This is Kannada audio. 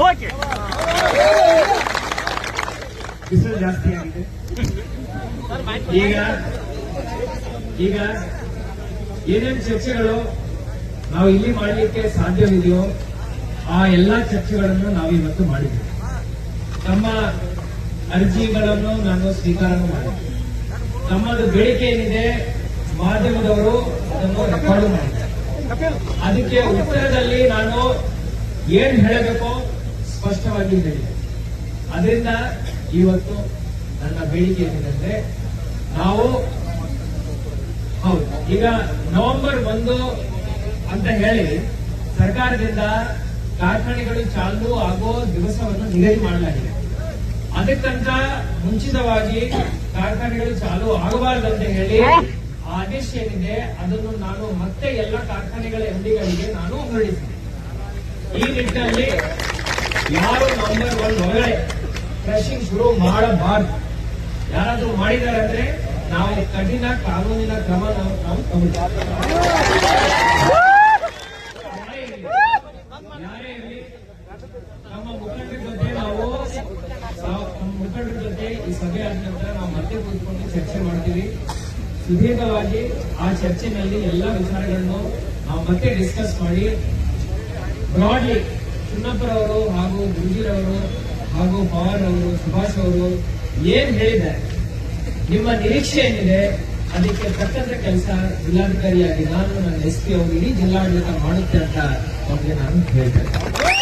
ಓಕೆ. ಬಿಸಿಲು ಜಾಸ್ತಿ ಈಗ ಈಗ ಏನೇನು ಚರ್ಚೆಗಳು ನಾವು ಇಲ್ಲಿ ಮಾಡಲಿಕ್ಕೆ ಸಾಧ್ಯವಿದೆಯೋ ಆ ಎಲ್ಲಾ ಚರ್ಚೆಗಳನ್ನು ನಾವು ಇವತ್ತು ಮಾಡಿದ್ದೇವೆ ತಮ್ಮ ಅರ್ಜಿಗಳನ್ನು ನಾನು ಸ್ವೀಕಾರ ಮಾಡಿದೆ ತಮ್ಮದು ಬೇಡಿಕೆ ಏನಿದೆ, ಮಾಧ್ಯಮದವರು ಅದನ್ನು ರೆಕಾರ್ಡ್ ಮಾಡಿದ್ದಾರೆ. ಅದಕ್ಕೆ ಉತ್ತರದಲ್ಲಿ ನಾನು ಏನ್ ಹೇಳಬೇಕೋ? ಸ್ಪಷ್ಟವಾಗಿ ಹೇಳಿದೆ ಅದರಿಂದ ಇವತ್ತು ನನ್ನ ಬೇಡಿಕೆ ಏನಂದ್ರೆ ನಾವು ಹೌದು. ಈಗ ನವೆಂಬರ್ ಒಂದು ಅಂತ ಹೇಳಿ ಸರ್ಕಾರದಿಂದ ಕಾರ್ಖಾನೆಗಳು ಚಾಲು ಆಗೋ ದಿವಸವನ್ನು ನಿಗದಿ ಮಾಡಲಾಗಿದೆ. ಅದಕ್ಕಂತ ಮುಂಚಿತವಾಗಿ ಕಾರ್ಖಾನೆಗಳು ಚಾಲು ಆಗಬಾರದು ಅಂತ ಹೇಳಿ ಆ ಆದೇಶ ಏನಿದೆ, ಅದನ್ನು ನಾನು ಮತ್ತೆ ಎಲ್ಲ ಕಾರ್ಖಾನೆಗಳ ಎಂಡಿಗಳಿಗೆ ನಾನು ಹೊರಡಿಸಿದೆ. ಈ ನಿಟ್ಟಿನಲ್ಲಿ ಯಾರು ನಂಬರ್ ಒನ್ ಮಗಳೇ ಕ್ರಶಿಂಗ್ ಶುರು ಮಾಡಬಾರ್ದು. ಯಾರಾದ್ರೂ ಮಾಡಿದ್ದಾರೆ ಅಂದ್ರೆ ನಾವು ಕಠಿಣ ಕಾನೂನಿನ ಕ್ರಮ ನಾವು ನಾವು ತಗೊಳ್ತೀವಿ. ಇರ್ಲಿ, ನಮ್ಮ ಮುಖಂಡರ ಜೊತೆ ನಾವು ನಾವು ನಮ್ಮ ಮುಖಂಡರ ಜೊತೆ ಈ ಸಭೆ ಆದ ನಂತರ ನಾವು ಮತ್ತೆ ಕೂತ್ಕೊಂಡು ಚರ್ಚೆ ಮಾಡ್ತೀವಿ. ಸುದೀರ್ಘವಾಗಿ ಆ ಚರ್ಚೆನಲ್ಲಿ ಎಲ್ಲ ವಿಚಾರಗಳನ್ನು ನಾವು ಮತ್ತೆ ಡಿಸ್ಕಸ್ ಮಾಡಿ ಬ್ರಾಡ್ಲಿ ಚುನ್ನಪ್ಪರವರು ಹಾಗೂ ಗುರುಜಿರವರು ಹಾಗೂ ಪವಾರ್ ಅವರು ಸುಭಾಷ್ ಅವರು ಏನ್ ಹೇಳಿದ್ದಾರೆ ನಿಮ್ಮ ನಿರೀಕ್ಷೆ ಏನಿದೆ? ಅದಕ್ಕೆ ತಕ್ಕಂತ ಕೆಲಸ ಜಿಲ್ಲಾಧಿಕಾರಿಯಾಗಿ ನಾನು ನನ್ನ ಎಸ್ ಪಿ ಅವರು, ಇಡೀ ಜಿಲ್ಲಾಡಳಿತ ಮಾಡುತ್ತೆ ಅಂತ ಅವ್ರಿಗೆ ನಾನು ಹೇಳ್ತೇನೆ.